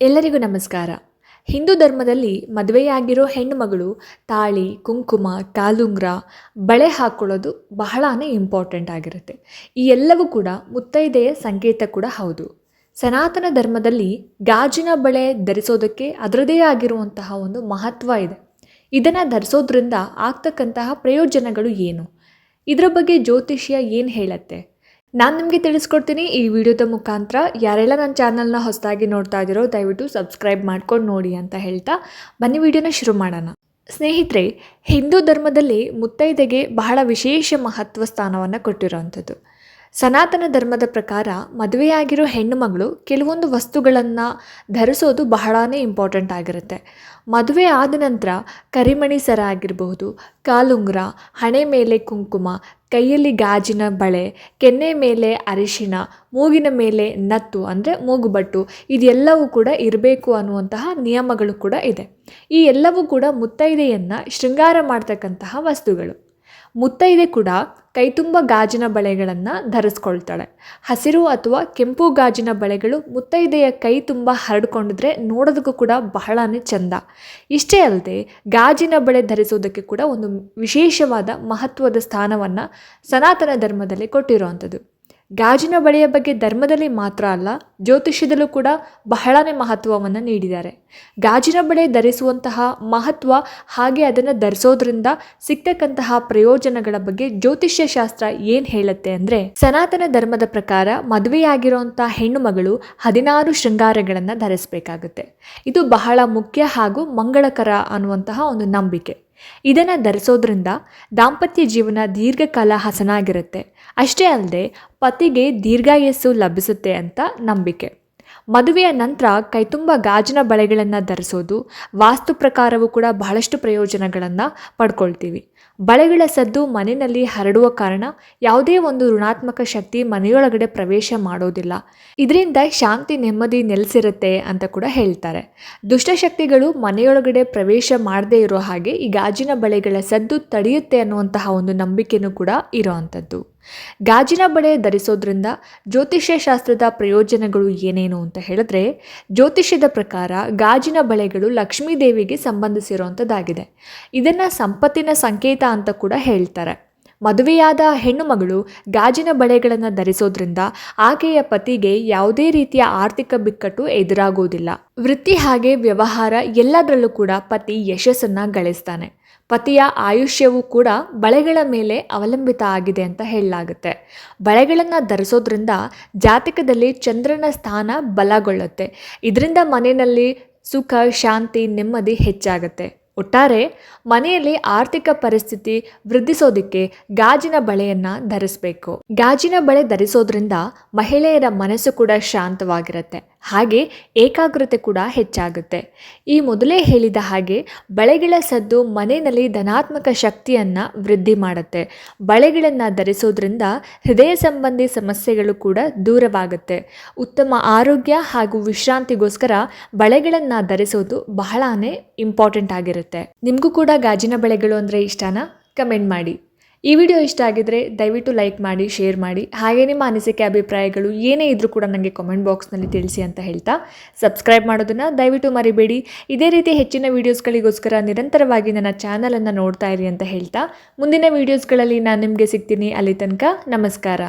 ಎಲ್ಲರಿಗೂ ನಮಸ್ಕಾರ. ಹಿಂದೂ ಧರ್ಮದಲ್ಲಿ ಮದುವೆಯಾಗಿರೋ ಹೆಣ್ಣುಮಗಳು ತಾಳಿ, ಕುಂಕುಮ ಕಾಲುಂಗ್ರ ಬಳೆ ಹಾಕ್ಕೊಳ್ಳೋದು ಬಹಳಾನೇ ಇಂಪಾರ್ಟೆಂಟ್ ಆಗಿರುತ್ತೆ. ಈ ಎಲ್ಲವೂ ಕೂಡ ಮುತ್ತೈದೆಯ ಸಂಕೇತ ಕೂಡ ಹೌದು. ಸನಾತನ ಧರ್ಮದಲ್ಲಿ ಗಾಜಿನ ಬಳೆ ಧರಿಸೋದಕ್ಕೆ ಅದರದೇ ಆಗಿರುವಂತಹ ಒಂದು ಮಹತ್ವ ಇದೆ. ಇದನ್ನು ಧರಿಸೋದ್ರಿಂದ ಆಗ್ತಕ್ಕಂತಹ ಪ್ರಯೋಜನಗಳು ಏನು? ಇದರ ಬಗ್ಗೆ ಜ್ಯೋತಿಷ್ಯ ಏನು ಹೇಳತ್ತೆ? ನಾನು ನಿಮಗೆ ತಿಳಿಸ್ಕೊಡ್ತೀನಿ, ಈ ವಿಡಿಯೋದ ಮುಖಾಂತರ ಯಾರೆಲ್ಲ ನನ್ನ ಚಾನಲ್ನ ಹೊಸದಾಗಿ ನೋಡ್ತಾ ಇದ್ದೀರೋ ದಯವಿಟ್ಟು ಸಬ್ಸ್ಕ್ರೈಬ್ ಮಾಡ್ಕೊಂಡು ನೋಡಿ ಅಂತ ಹೇಳ್ತಾ ಬನ್ನಿ ವಿಡಿಯೋನ ಶುರು ಮಾಡೋಣ. ಸ್ನೇಹಿತರೆ, ಹಿಂದೂ ಧರ್ಮದಲ್ಲಿ ಮುತ್ತೈದೆಗೆ ಬಹಳ ವಿಶೇಷ ಮಹತ್ವ ಸ್ಥಾನವನ್ನು ಕೊಟ್ಟಿರೋವಂಥದ್ದು. ಸನಾತನ ಧರ್ಮದ ಪ್ರಕಾರ ಮದುವೆಯಾಗಿರೋ ಹೆಣ್ಣು ಮಗಳು ಕೆಲವೊಂದು ವಸ್ತುಗಳನ್ನು ಧರಿಸೋದು ಬಹಳನೇ ಇಂಪಾರ್ಟೆಂಟ್ ಆಗಿರುತ್ತೆ. ಮದುವೆ ಆದ ನಂತರ ಕರಿಮಣಿ ಸರ ಆಗಿರಬಹುದು, ಕಾಲುಂಗುರ ಹಣೆ ಮೇಲೆ ಕುಂಕುಮ ಕೈಯಲ್ಲಿ ಗಾಜಿನ ಬಳೆ, ಕೆನ್ನೆ ಮೇಲೆ ಅರಿಶಿಣ, ಮೂಗಿನ ಮೇಲೆ ನತ್ತು ಅಂದರೆ ಮೂಗುಬಟ್ಟು, ಇದೆಲ್ಲವೂ ಕೂಡ ಇರಬೇಕು ಅನ್ನುವಂತಹ ನಿಯಮಗಳು ಕೂಡ ಇದೆ. ಈ ಎಲ್ಲವೂ ಕೂಡ ಮುತ್ತೈದೆಯನ್ನು ಶೃಂಗಾರ ಮಾಡ್ತಕ್ಕಂತಹ ವಸ್ತುಗಳು. ಮುತ್ತೈದೆ ಕೂಡ ಕೈತುಂಬ ಗಾಜಿನ ಬಳೆಗಳನ್ನು ಧರಿಸ್ಕೊಳ್ತಾಳೆ. ಹಸಿರು ಅಥವಾ ಕೆಂಪು ಗಾಜಿನ ಬಳೆಗಳು ಮುತ್ತೈದೆಯ ಕೈ ತುಂಬ ಹರಡ್ಕೊಂಡಿದ್ರೆ ನೋಡೋದಕ್ಕೂ ಕೂಡ ಬಹಳನೇ ಚೆಂದ. ಇಷ್ಟೇ ಅಲ್ಲದೆ ಗಾಜಿನ ಬಳೆ ಧರಿಸೋದಕ್ಕೆ ಕೂಡ ಒಂದು ವಿಶೇಷವಾದ ಮಹತ್ವದ ಸ್ಥಾನವನ್ನು ಸನಾತನ ಧರ್ಮದಲ್ಲಿ ಕೊಟ್ಟಿರುವಂಥದ್ದು. ಗಾಜಿನ ಬಳೆಯ ಬಗ್ಗೆ ಧರ್ಮದಲ್ಲಿ ಮಾತ್ರ ಅಲ್ಲ, ಜ್ಯೋತಿಷ್ಯದಲ್ಲೂ ಕೂಡ ಬಹಳನೇ ಮಹತ್ವವನ್ನು ನೀಡಿದ್ದಾರೆ. ಗಾಜಿನ ಬಳೆ ಧರಿಸುವಂತಹ ಮಹತ್ವ ಹಾಗೆ ಅದನ್ನು ಧರಿಸೋದ್ರಿಂದ ಸಿಗ್ತಕ್ಕಂತಹ ಪ್ರಯೋಜನಗಳ ಬಗ್ಗೆ ಜ್ಯೋತಿಷ್ಯ ಶಾಸ್ತ್ರ ಏನು ಹೇಳುತ್ತೆ ಅಂದರೆ, ಸನಾತನ ಧರ್ಮದ ಪ್ರಕಾರ ಮದುವೆಯಾಗಿರುವಂಥ ಹೆಣ್ಣು ಮಗಳು ಹದಿನಾರು ಶೃಂಗಾರಗಳನ್ನು ಧರಿಸಬೇಕಾಗುತ್ತೆ. ಇದು ಬಹಳ ಮುಖ್ಯ ಹಾಗೂ ಮಂಗಳಕರ ಅನ್ನುವಂತಹ ಒಂದು ನಂಬಿಕೆ. ಇದನ್ನು ಧರಿಸೋದ್ರಿಂದ ದಾಂಪತ್ಯ ಜೀವನ ದೀರ್ಘಕಾಲ ಹಸನಾಗಿರುತ್ತೆ. ಅಷ್ಟೇ ಅಲ್ಲದೆ ಪತಿಗೆ ದೀರ್ಘಾಯಸ್ಸು ಲಭಿಸುತ್ತೆ ಅಂತ ನಂಬಿಕೆ. ಮದುವೆಯ ನಂತರ ಕೈತುಂಬ ಗಾಜಿನ ಬಳೆಗಳನ್ನು ಧರಿಸೋದು, ವಾಸ್ತು ಪ್ರಕಾರವೂ ಕೂಡ ಬಹಳಷ್ಟು ಪ್ರಯೋಜನಗಳನ್ನು ಪಡ್ಕೊಳ್ತೀವಿ. ಬಳೆಗಳ ಸದ್ದು ಮನೆಯಲ್ಲಿ ಹರಡುವ ಕಾರಣ ಯಾವುದೇ ಒಂದು ಋಣಾತ್ಮಕ ಶಕ್ತಿ ಮನೆಯೊಳಗಡೆ ಪ್ರವೇಶ ಮಾಡೋದಿಲ್ಲ. ಇದರಿಂದ ಶಾಂತಿ, ನೆಮ್ಮದಿ ನೆಲೆಸಿರುತ್ತೆ ಅಂತ ಕೂಡ ಹೇಳ್ತಾರೆ. ದುಷ್ಟಶಕ್ತಿಗಳು ಮನೆಯೊಳಗಡೆ ಪ್ರವೇಶ ಮಾಡದೇ ಇರೋ ಹಾಗೆ ಈ ಗಾಜಿನ ಬಳೆಗಳ ಸದ್ದು ತಡೆಯುತ್ತೆ ಅನ್ನುವಂತಹ ಒಂದು ನಂಬಿಕೆನೂ ಕೂಡ ಇರೋವಂಥದ್ದು ಗಾಜಿನ ಬಳೆ ಧರಿಸೋದ್ರಿಂದ ಜ್ಯೋತಿಷ್ಯ ಶಾಸ್ತ್ರದ ಪ್ರಯೋಜನಗಳು ಏನೇನು ಅಂತ ಹೇಳಿದ್ರೆ, ಜ್ಯೋತಿಷ್ಯದ ಪ್ರಕಾರ ಗಾಜಿನ ಬಳೆಗಳು ಲಕ್ಷ್ಮೀ ದೇವಿಗೆ ಸಂಬಂಧಿಸಿರುವಂಥದ್ದಾಗಿದೆ ಇದನ್ನು ಸಂಪತ್ತಿನ ಸಂಕೇತ ಅಂತ ಕೂಡ ಹೇಳ್ತಾರೆ. ಮದುವೆಯಾದ ಹೆಣ್ಣು ಮಗಳು ಗಾಜಿನ ಬಳೆಗಳನ್ನು ಧರಿಸೋದ್ರಿಂದ ಆಕೆಯ ಪತಿಗೆ ಯಾವುದೇ ರೀತಿಯ ಆರ್ಥಿಕ ಬಿಕ್ಕಟ್ಟು ಎದುರಾಗುವುದಿಲ್ಲ ವೃತ್ತಿ ಹಾಗೆ ವ್ಯವಹಾರ ಎಲ್ಲದರಲ್ಲೂ ಕೂಡ ಪತಿ ಯಶಸ್ಸನ್ನು ಗಳಿಸ್ತಾನೆ. ಪತಿಯ ಆಯುಷ್ಯವೂ ಕೂಡ ಬಳೆಗಳ ಮೇಲೆ ಅವಲಂಬಿತ ಆಗಿದೆ ಅಂತ ಹೇಳಲಾಗುತ್ತೆ. ಬಳೆಗಳನ್ನು ಧರಿಸೋದ್ರಿಂದ ಜಾತಕದಲ್ಲಿ ಚಂದ್ರನ ಸ್ಥಾನ ಬಲಗೊಳ್ಳುತ್ತೆ. ಇದರಿಂದ ಮನೆಯಲ್ಲಿ ಸುಖ, ಶಾಂತಿ, ನೆಮ್ಮದಿ ಹೆಚ್ಚಾಗುತ್ತೆ. ಒಟ್ಟಾರೆ ಮನೆಯಲ್ಲಿ ಆರ್ಥಿಕ ಪರಿಸ್ಥಿತಿ ವೃದ್ಧಿಸೋದಕ್ಕೆ ಗಾಜಿನ ಬಳೆಯನ್ನ ಧರಿಸಬೇಕು. ಗಾಜಿನ ಬಳೆ ಧರಿಸೋದ್ರಿಂದ ಮಹಿಳೆಯರ ಮನಸ್ಸು ಕೂಡ ಶಾಂತವಾಗಿರುತ್ತೆ. ಹಾಗೆ ಏಕಾಗ್ರತೆ ಕೂಡ ಹೆಚ್ಚಾಗುತ್ತೆ. ಈ ಮೊದಲೇ ಹೇಳಿದ ಹಾಗೆ ಬಳೆಗಳ ಸದ್ದು ಮನೆಯಲ್ಲಿ ಧನಾತ್ಮಕ ಶಕ್ತಿಯನ್ನು ವೃದ್ಧಿ ಮಾಡುತ್ತೆ. ಬಳೆಗಳನ್ನು ಧರಿಸೋದ್ರಿಂದ ಹೃದಯ ಸಂಬಂಧಿ ಸಮಸ್ಯೆಗಳು ಕೂಡ ದೂರವಾಗುತ್ತೆ. ಉತ್ತಮ ಆರೋಗ್ಯ ಹಾಗೂ ವಿಶ್ರಾಂತಿಗೋಸ್ಕರ ಬಳೆಗಳನ್ನು ಧರಿಸೋದು ಬಹಳನೇ ಇಂಪಾರ್ಟೆಂಟ್ ಆಗಿರುತ್ತೆ. ನಿಮಗೂ ಕೂಡ ಗಾಜಿನ ಬಳೆಗಳು ಅಂದರೆ ಇಷ್ಟನಾ? ಕಮೆಂಟ್ ಮಾಡಿ. ಈ ವಿಡಿಯೋ ಇಷ್ಟ ಆಗಿದ್ರೆ ದಯವಿಟ್ಟು ಲೈಕ್ ಮಾಡಿ, ಶೇರ್ ಮಾಡಿ. ಹಾಗೆ ನಿಮ್ಮ ಅನಿಸಿಕೆ, ಅಭಿಪ್ರಾಯಗಳು ಏನೇ ಇದ್ರೂ ಕೂಡ ನನಗೆ ಕಾಮೆಂಟ್ ಬಾಕ್ಸ್ನಲ್ಲಿ ತಿಳಿಸಿ ಅಂತ ಹೇಳ್ತಾ. ಸಬ್ಸ್ಕ್ರೈಬ್ ಮಾಡೋದನ್ನು ದಯವಿಟ್ಟು ಮರಿಬೇಡಿ. ಇದೇ ರೀತಿ ಹೆಚ್ಚಿನ ವೀಡಿಯೋಸ್ಗಳಿಗೋಸ್ಕರ ನಿರಂತರವಾಗಿ ನನ್ನ ಚಾನಲನ್ನು ನೋಡ್ತಾ ಇರಿ ಅಂತ ಹೇಳ್ತಾ. ಮುಂದಿನ ವೀಡಿಯೋಸ್ಗಳಲ್ಲಿ ನಾನು ನಿಮಗೆ ಸಿಗ್ತೀನಿ ಅಲ್ಲಿ ತನಕ. ನಮಸ್ಕಾರ.